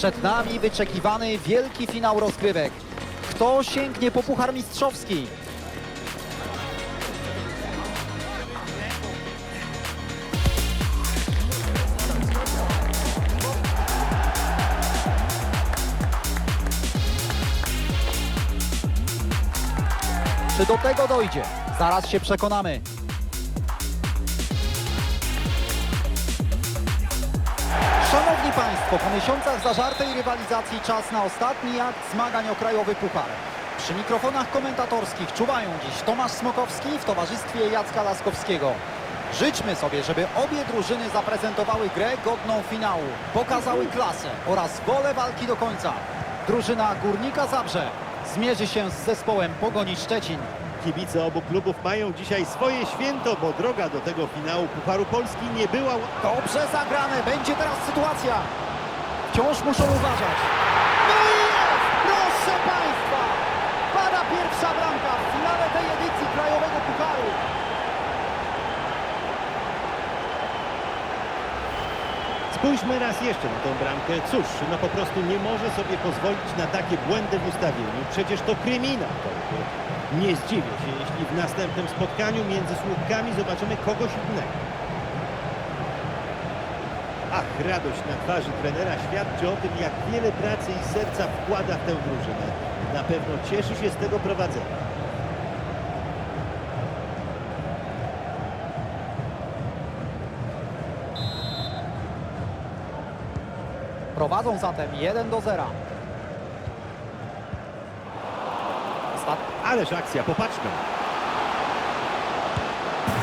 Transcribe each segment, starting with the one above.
Przed nami wyczekiwany wielki finał rozgrywek. Kto sięgnie po Puchar Mistrzowski? Czy do tego dojdzie? Zaraz się przekonamy. Po miesiącach zażartej rywalizacji czas na ostatni akt zmagań o krajowy puchar. Przy mikrofonach komentatorskich czuwają dziś Tomasz Smokowski w towarzystwie Jacka Laskowskiego. Życzmy sobie, żeby obie drużyny zaprezentowały grę godną finału, pokazały klasę oraz wolę walki do końca. Drużyna Górnika Zabrze zmierzy się z zespołem Pogoni Szczecin. Kibice obu klubów mają dzisiaj swoje święto, bo droga do tego finału Pucharu Polski nie była Dobrze zagrane, będzie teraz sytuacja. Wciąż muszą uważać. No i jest! Proszę Państwa! Pada pierwsza bramka w finale tej edycji Krajowego Pucharu. Spójrzmy raz jeszcze na tą bramkę. Cóż, no po prostu nie może sobie pozwolić na takie błędy w ustawieniu. Przecież to kryminał. Nie zdziwię się, jeśli w następnym spotkaniu między słupkami zobaczymy kogoś innego. Ach, radość na twarzy trenera świadczy o tym, jak wiele pracy i serca wkłada w tę drużynę. Na pewno cieszy się z tego prowadzenia. Prowadzą zatem 1 do 0. Ostat... Ależ akcja, popatrzmy.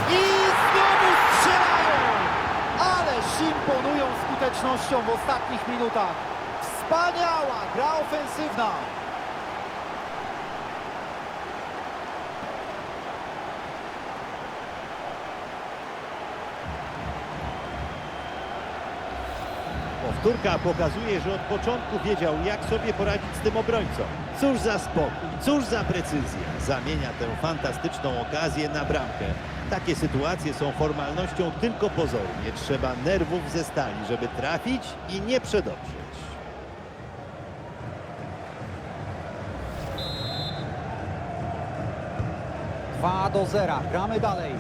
I znowu strzelają! Ależ imponują skutecznością w ostatnich minutach. Wspaniała gra ofensywna. Powtórka pokazuje, że od początku wiedział, jak sobie poradzić z tym obrońcą. Cóż za spokój, cóż za precyzja. Zamienia tę fantastyczną okazję na bramkę. Takie sytuacje są formalnością tylko pozornie. Trzeba nerwów ze stali, żeby trafić i nie przedobrzyć. Dwa do 0. Gramy dalej.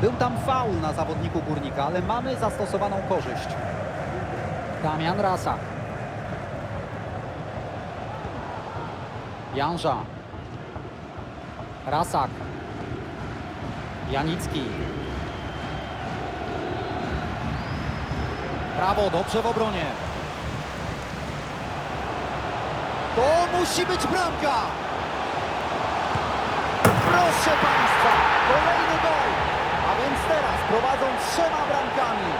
Był tam faul na zawodniku Górnika, ale mamy zastosowaną korzyść. Damian Rasak. Janża. Rasak. Janicki. Prawo, dobrze w obronie. To musi być bramka! Proszę Państwa, kolejny gol! A więc teraz prowadzą trzema bramkami.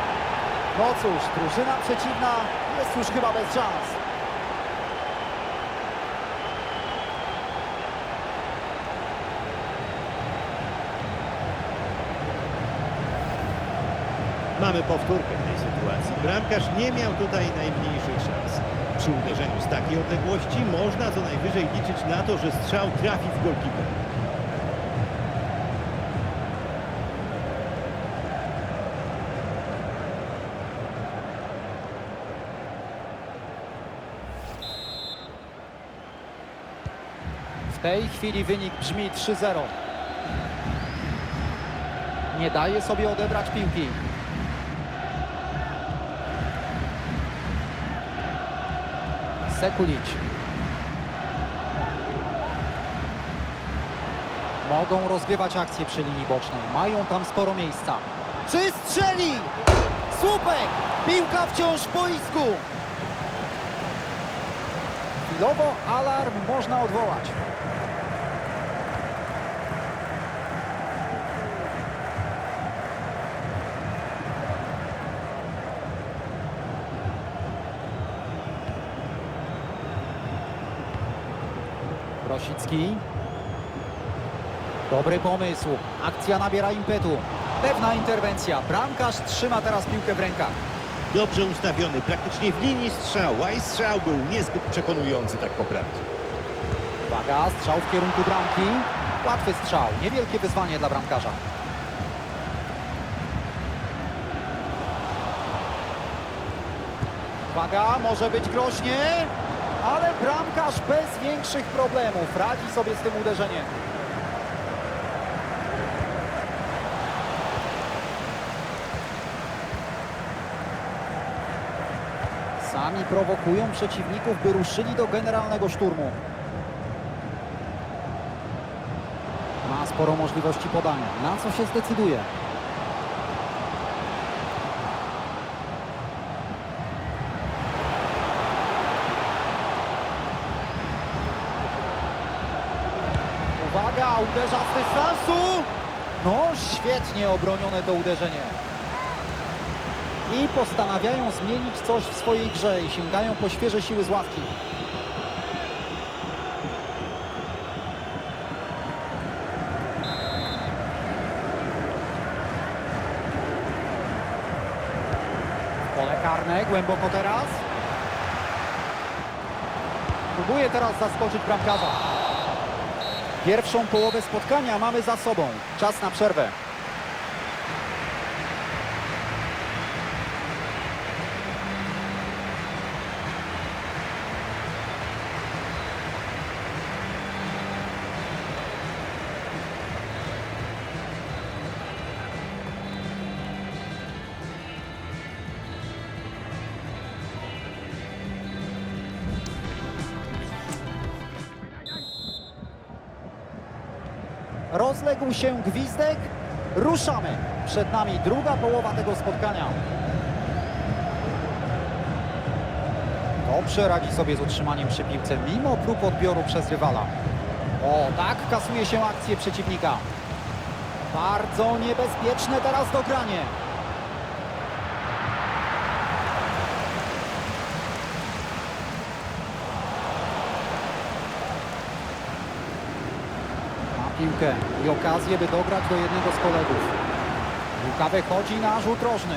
No cóż, drużyna przeciwna jest już chyba bez szans. Mamy powtórkę tej sytuacji. Bramkarz nie miał tutaj najmniejszych szans. Przy uderzeniu z takiej odległości można co najwyżej liczyć na to, że strzał trafi w golkipera. W tej chwili wynik brzmi 3-0. Nie daje sobie odebrać piłki. Sekulić. Mogą rozgrywać akcje przy linii bocznej. Mają tam sporo miejsca. Czy strzeli? Słupek! Piłka wciąż w boisku. Chwilowo alarm można odwołać. Rosicki. Dobry pomysł. Akcja nabiera impetu. Pewna interwencja. Bramkarz trzyma teraz piłkę w rękach. Dobrze ustawiony, praktycznie w linii strzału, a i strzał był niezbyt przekonujący, tak poprawnie. Uwaga, strzał w kierunku bramki. Łatwy strzał, niewielkie wyzwanie dla bramkarza. Uwaga, może być groźnie ale bramkarz bez większych problemów radzi sobie z tym uderzeniem. Sami prowokują przeciwników, by ruszyli do generalnego szturmu. Ma sporo możliwości podania. Na co się zdecyduje? Uwaga, uderza z dystansu. No, świetnie obronione to uderzenie. I postanawiają zmienić coś w swojej grze i sięgają po świeże siły z ławki. Pole karne, głęboko teraz. Próbuje teraz zaskoczyć bramkarza. Pierwszą połowę spotkania mamy za sobą. Czas na przerwę. Rozległ się gwizdek. Ruszamy. Przed nami druga połowa tego spotkania. Dobrze radzi sobie z utrzymaniem przy piłce, mimo prób odbioru przez rywala. O, tak kasuje się akcję przeciwnika. Bardzo niebezpieczne teraz dogranie. Piłkę i okazję, by dograć do jednego z kolegów. Piłka wychodzi na rzut rożny.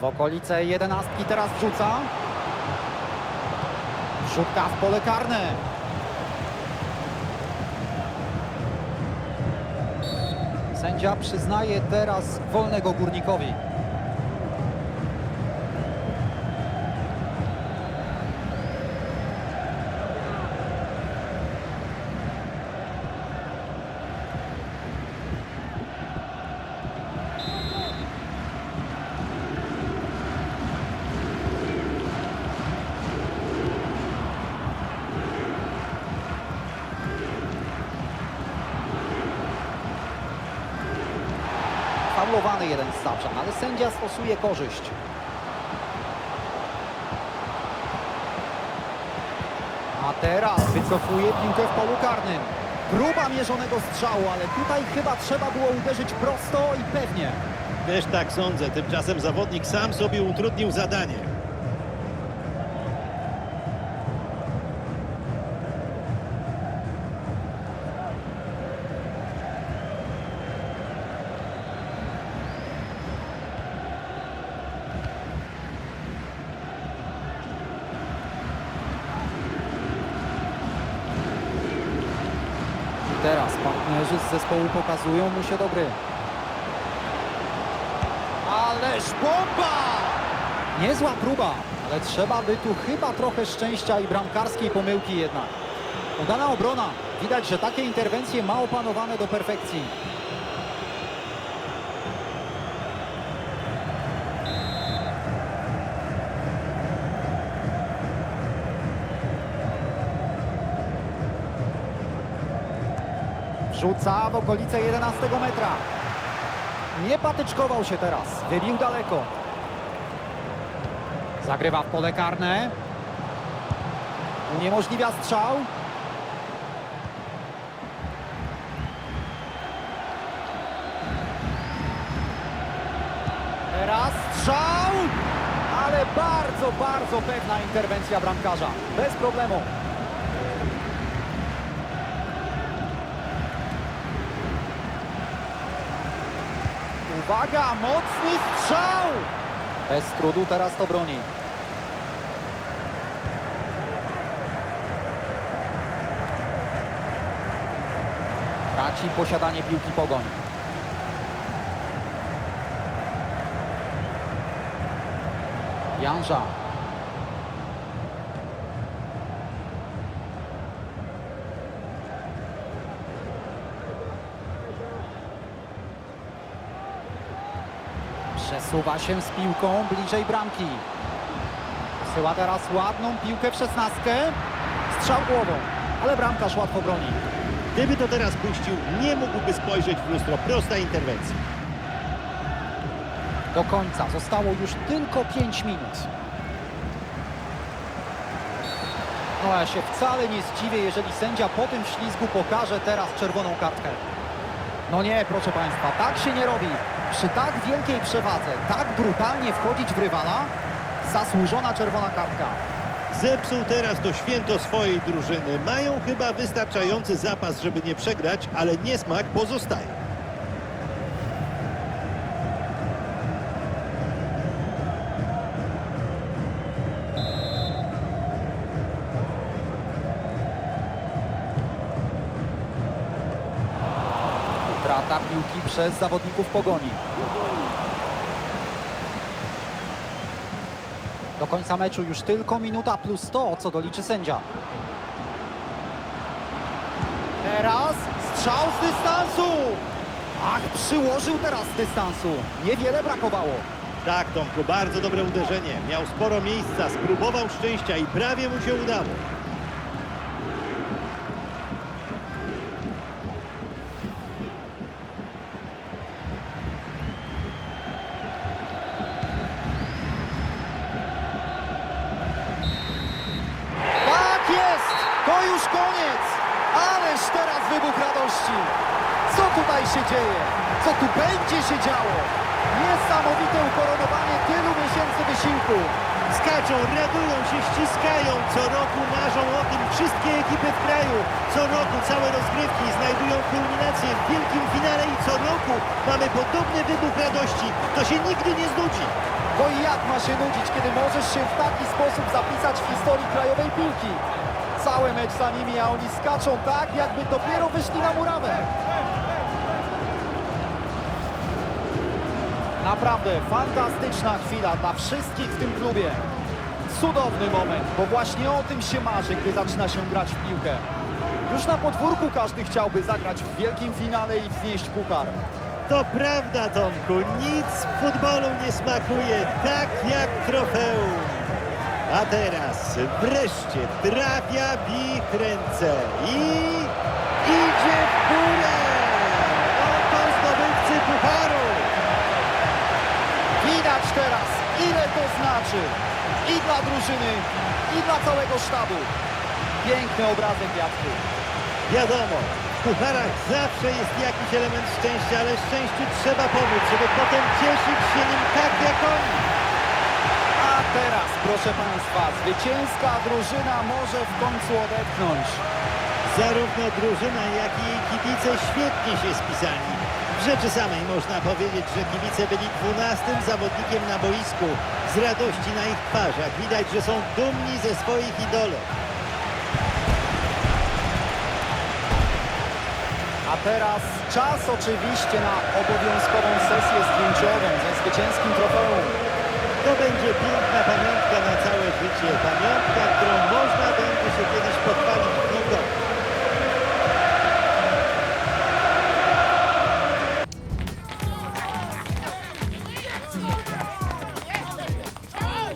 W okolice jedenastki teraz wrzuca. Rzutka w pole karne. Sędzia przyznaje teraz wolnego górnikowi. Jeden z Saprzan, ale sędzia stosuje korzyść. A teraz wycofuje piłkę w polu karnym. Próba mierzonego strzału, ale tutaj chyba trzeba było uderzyć prosto i pewnie. Też tak sądzę. Tymczasem zawodnik sam sobie utrudnił zadanie. Teraz partnerzy z zespołu pokazują mu się do gry. Ależ bomba! Niezła próba, ale trzeba by tu chyba trochę szczęścia i bramkarskiej pomyłki jednak. Udana obrona. Widać, że takie interwencje ma opanowane do perfekcji. Wrzuca w okolice 11 metra. Nie patyczkował się teraz. Wybił daleko. Zagrywa w pole karne. Uniemożliwia strzał. Teraz strzał. Ale bardzo, bardzo pewna interwencja bramkarza. Bez problemu. Uwaga, mocny strzał! Bez trudu teraz to broni. Traci posiadanie piłki pogoń. Janża Przesuwa się z piłką bliżej bramki. Wysyła teraz ładną piłkę w szesnastkę. Strzał głową, ale bramkarz łatwo broni. Gdyby to teraz puścił, nie mógłby spojrzeć w lustro. Prosta interwencja. Do końca zostało już tylko 5 minut. No ja się wcale nie zdziwię, jeżeli sędzia po tym ślizgu pokaże teraz czerwoną kartkę. No nie, proszę Państwa, tak się nie robi. Przy tak wielkiej przewadze, tak brutalnie wchodzić w rywala, zasłużona czerwona kartka. Zepsuł teraz to święto swojej drużyny. Mają chyba wystarczający zapas, żeby nie przegrać, ale niesmak pozostaje. Przez zawodników Pogoni. Do końca meczu już tylko minuta plus 100, co doliczy sędzia. Teraz strzał z dystansu! Ach, przyłożył teraz z dystansu. Niewiele brakowało. Tak, Tomku, bardzo dobre uderzenie. Miał sporo miejsca, spróbował szczęścia i prawie mu się udało. Tak jest! To już koniec! Ależ teraz wybuch radości! Co tutaj się dzieje? Co tu będzie się działo? Niesamowite ukoronowanie tylu miesięcy wysiłku. Skaczą, radują się, ściskają. Co roku marzą o tym wszystkie ekipy w kraju. Co roku całe rozgrywki znajdują kulminację w wielkim finale i co roku mamy podobny wybuch radości. To się nigdy nie znudzi. Bo i jak ma się nudzić, kiedy możesz się w taki sposób zapisać w historii krajowej piłki? Cały mecz za nimi, a oni skaczą tak, jakby dopiero wyszli na murawę. Naprawdę fantastyczna chwila dla wszystkich w tym klubie. Cudowny moment, bo właśnie o tym się marzy, gdy zaczyna się grać w piłkę. Już na podwórku każdy chciałby zagrać w wielkim finale i wznieść puchar. To prawda, Tomku, nic w futbolu nie smakuje tak jak trofeum. A teraz wreszcie trafia ich ręce i idzie w górę. Oto zdobywcy pucharu. Widać teraz, ile to znaczy i dla drużyny, i dla całego sztabu. Piękny obrazek Jacku. Wiadomo, w pucharach zawsze jest jakiś element szczęścia, ale szczęściu trzeba pomóc, żeby potem cieszyć się nim tak jak oni. Teraz, proszę Państwa, zwycięska drużyna może w końcu odetchnąć. Zarówno drużyna, jak i kibice świetnie się spisali. W rzeczy samej można powiedzieć, że kibice byli dwunastym zawodnikiem na boisku. Z radości na ich twarzach widać, że są dumni ze swoich idolów. A teraz czas oczywiście na obowiązkową sesję zdjęciową ze zwycięskim trofeum to będzie piękna pamiątka na całe życie. Pamiątka, którą można będzie się kiedyś pochwalić.